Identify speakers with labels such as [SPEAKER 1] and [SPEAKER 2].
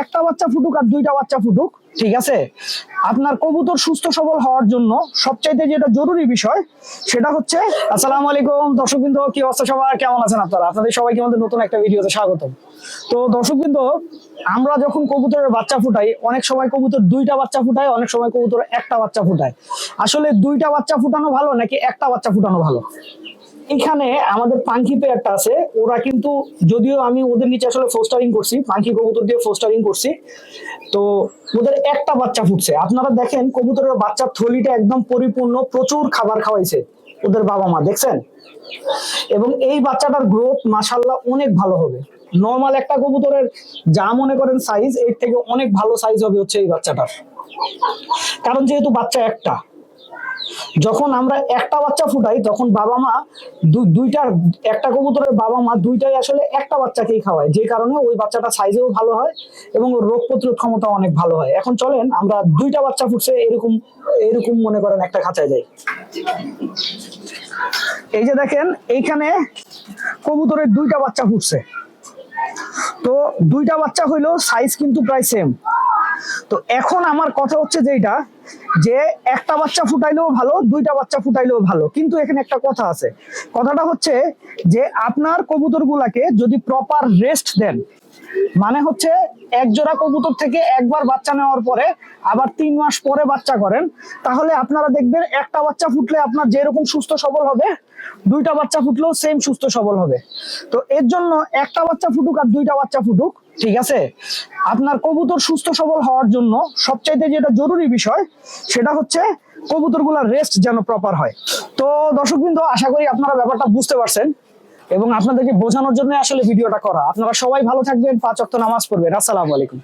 [SPEAKER 1] একটা বাচ্চা ফুটুক আর দুইটা বাচ্চা ফুটুক, ঠিক আছে? আপনার কবুতর সুস্থ সবল হওয়ার জন্য সবচাইতে যেটা জরুরি বিষয়, সেটা হচ্ছে, আসসালামু আলাইকুম, দর্শকবৃন্দ, কি অবস্থা সবার? কেমন আছেন আপনারা? আপনাদের সবাইকে আমাদের নতুন একটা ভিডিওতে স্বাগতম। তো দর্শকবৃন্দ, আমরা যখন কবুতরের বাচ্চা ফুটাই, অনেক সময় কবুতর দুইটা বাচ্চা ফুটায়, অনেক সময় কবুতর একটা বাচ্চা ফুটায়। আসলে দুইটা বাচ্চা ফুটানো ভালো নাকি একটা বাচ্চা ফুটানো ভালো? এখানে আমাদের পাঙ্কি পেয়ারটা আছে। ওরা কিন্তু যদিও আমি ওদের নিচে আসলে ফোস্টারিং করছি, পাঙ্কি কবুতর দিয়ে ফোস্টারিং করছি। তো ওদের একটা বাচ্চা ফুটছে। আপনারা দেখেন, কবুতরের বাচ্চার থলিটা একদম পরিপূর্ণ, প্রচুর খাবার খাওয়াইছে ওদের বাবা মা, দেখছেন? এবং এই বাচ্চাটার গ্রোথ মাসাল্লাহ অনেক ভালো হবে। নর্মাল একটা কবুতরের যা মনে করেন সাইজ এর থেকে অনেক ভালো সাইজ হবে হচ্ছে এই বাচ্চাটার। কারণ যেহেতু বাচ্চা একটা যখন আমরা একটা বাচ্চা ফুটাই, তখন বাবা মা দুইটার, একটা কবুতরের বাবা মা দুইটাই আসলে একটা বাচ্চাকেই খাওয়ায়। যে কারণে ওই বাচ্চাটা সাইজেও ভালো হয় এবং রোগ প্রতিরোধ ক্ষমতা অনেক ভালো হয়। এখন চলেন, আমরা দুইটা বাচ্চা ফুটছে, এরকম এরকম মনে করেন একটা খাঁচায় যাই। এই যে দেখেন, এইখানে কবুতরের দুইটা বাচ্চা ফুটছে। তো দুইটা বাচ্চা হইল সাইজ কিন্তু প্রায় সেম তো এখন আমার কথা হচ্ছে যেটা যে একটা বাচ্চা ফুটাইলেও ভালো, দুইটা বাচ্চা ফুটাইলেও ভালো। কিন্তু এখানে একটা কথা আছে। কথাটা হচ্ছে যে আপনার কবুতর যদি প্রপার রেস্ট দেন মানে হচ্ছে এক জোড়া কবুতর থেকে একবার বাচ্চা নেওয়ার পরে আবার তিন মাস পরে বাচ্চা করেন। তাহলে আপনারা দেখবেন একটা বাচ্চা ফুটলে আপনার যেরকম সুস্থ সবল হবে, দুইটা বাচ্চা ফুটলেও সেম সুস্থ সবল হবে। তো এর জন্য একটা বাচ্চা ফুটুক আর দুইটা বাচ্চা ফুটুক, ঠিক আছে? আপনার কবুতর সুস্থ সবল হওয়ার জন্য সবচাইতে যেটা জরুরি বিষয়, সেটা হচ্ছে কবুতরগুলোর রেস্ট যেন প্রপার হয়। তো দর্শকবৃন্দ, আশা করি আপনারা ব্যাপারটা বুঝতে পারছেন। এবং আপনাদেরকে বোঝানোর জন্য আসলে ভিডিওটা করা। আপনারা সবাই ভালো থাকবেন, পাঁচ অক্ট নামাজ পড়বেন। আসসালামু আলাইকুম।